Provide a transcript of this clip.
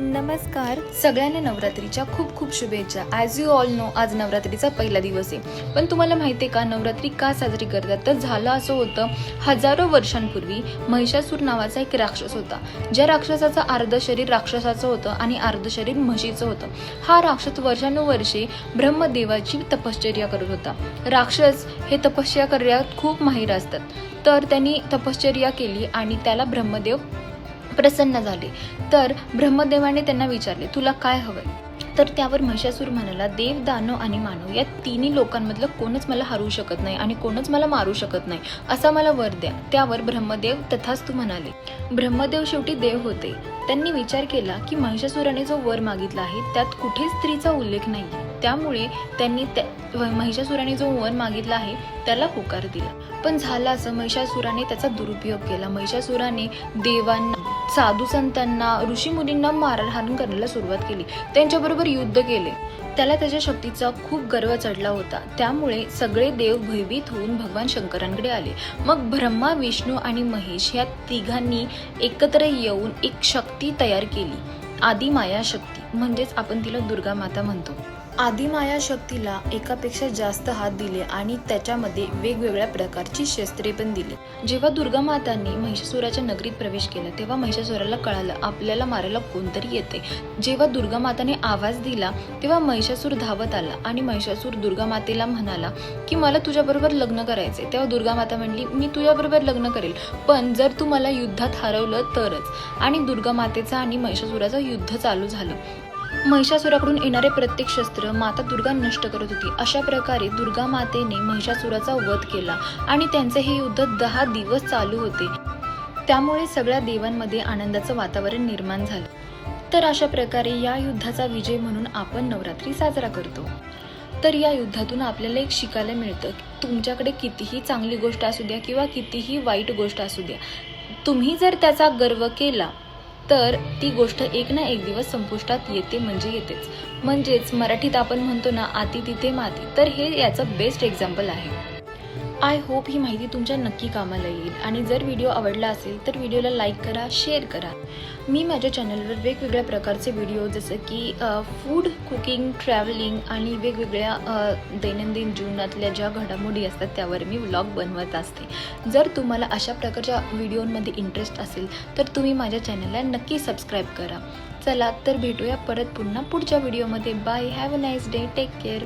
नमस्कार. सगळ्यांना नवरात्रीच्या खूप खूप शुभेच्छा. ॲज यू ऑल नो आज नवरात्रीचा पहिला दिवस आहे. पण तुम्हाला माहिती आहे का नवरात्री का साजरी करतात? तर झालं असं होतं हजारो वर्षांपूर्वी महिषासूर नावाचा एक राक्षस होता. ज्या राक्षसाचं अर्ध शरीर राक्षसाचं होतं आणि अर्ध शरीर म्हशीचं होतं. हा राक्षस वर्षानुवर्षे ब्रह्मदेवाची तपश्चर्या करत होता. राक्षस हे तपश्चर्या करण्यात खूप माहीर असतात. तर त्यांनी तपश्चर्या केली आणि त्याला ब्रह्मदेव प्रसन्न झाले. तर ब्रह्मदेवाने त्यांना विचारले तुला काय हवंय? तर त्यावर महिषासूर म्हणाला देव दानव आणि मानव या तिन्ही लोकांमधलं कोणच मला हरवू शकत नाही आणि कोणच मला मारू शकत नाही असा मला वर द्या. त्यावर ब्रह्मदेव तथाच तू म्हणाले. ब्रह्मदेव शेवटी देव होते. त्यांनी विचार केला की महिषासुराने जो वर मागितला आहे त्यात कुठे स्त्रीचा उल्लेख नाही त्यामुळे त्यांनी त्या महिषासुराने जो वर मागितला आहे त्याला होकार दिला. पण झालं असं महिषासुराने त्याचा दुरुपयोग केला. महिषासुराने देवांना साधू संतांना ऋषीमुनींना मारहाण करण्याला सुरुवात केली. त्यांच्याबरोबर युद्ध केले. त्याला त्याच्या शक्तीचा खूप गर्व चढला होता. त्यामुळे सगळे देव भयभीत होऊन भगवान शंकरांकडे आले. मग ब्रह्मा विष्णू आणि महेश ह्या तिघांनी एकत्र येऊन एक शक्ती तयार केली. आदिमाया शक्ती. म्हणजेच आपण तिला दुर्गा माता म्हणतो. आदिमाया शक्तीला एकापेक्षा जास्त हात दिले आणि त्याच्यामध्ये वेगवेगळ्या प्रकारची शस्त्रे पण दिली. जेव्हा दुर्गा मातांनी महिषासुराच्या नगरीत प्रवेश केला तेव्हा महिषासुराला कळालं आपल्याला मारायला कोणतरी येते. जेव्हा दुर्गा माताने आवाज दिला तेव्हा महिषासूर धावत आला आणि महिषासूर दुर्गा मातेला म्हणाला की मला तुझ्याबरोबर लग्न करायचे तेव्हा दुर्गा माता म्हणली मी तुझ्याबरोबर लग्न करेल पण जर तू मला युद्धात हरवलं तरच. आणि दुर्गा मातेचा आणि महिषासुराचं युद्ध चालू झालं. महिषासुराकडून येणारे प्रत्येक शस्त्र माता दुर्गा नष्ट करत होती. अशा प्रकारे दुर्गा मातेने महिषासुराचा वध केला आणि त्यांचे हे युद्ध दहा दिवस चालू होते. त्यामुळे सगळ्या देवांमध्ये आनंदाचं वातावरण निर्माण झालं. तर अशा प्रकारे या युद्धाचा विजय म्हणून आपण नवरात्री साजरा करतो. तर या युद्धातून आपल्याला एक शिकायला मिळतं तुमच्याकडे कितीही चांगली गोष्ट असू द्या किंवा कितीही वाईट गोष्ट असू द्या तुम्ही जर त्याचा गर्व केला तर ती गोष्ट एक ना एक दिवस संपुष्टात येते म्हणजे येतेच. म्हणजेच मराठीत आपण म्हणतो ना आती तिथे माती. तर हे याचं बेस्ट एक्झाम्पल आहे. आय होप ही माहिती तुमच्या नक्की कामाला येईल. आणि जर व्हिडिओ आवडला असेल तर व्हिडिओला लाईक करा शेअर करा. मी माझ्या चॅनलवर वेगवेगळ्या प्रकारचे व्हिडिओ जसं की फूड कुकिंग ट्रॅव्हलिंग आणि वेगवेगळ्या दैनंदिन जीवनातल्या ज्या घडामोडी असतात त्यावर मी व्लॉग बनवत असते. जर तुम्हाला अशा प्रकारच्या व्हिडिओमध्ये इंटरेस्ट असेल तर तुम्ही माझ्या चॅनलला नक्की सबस्क्राईब करा. चला तर भेटूया परत पुन्हा पुढच्या व्हिडिओमध्ये bye have a nice day take care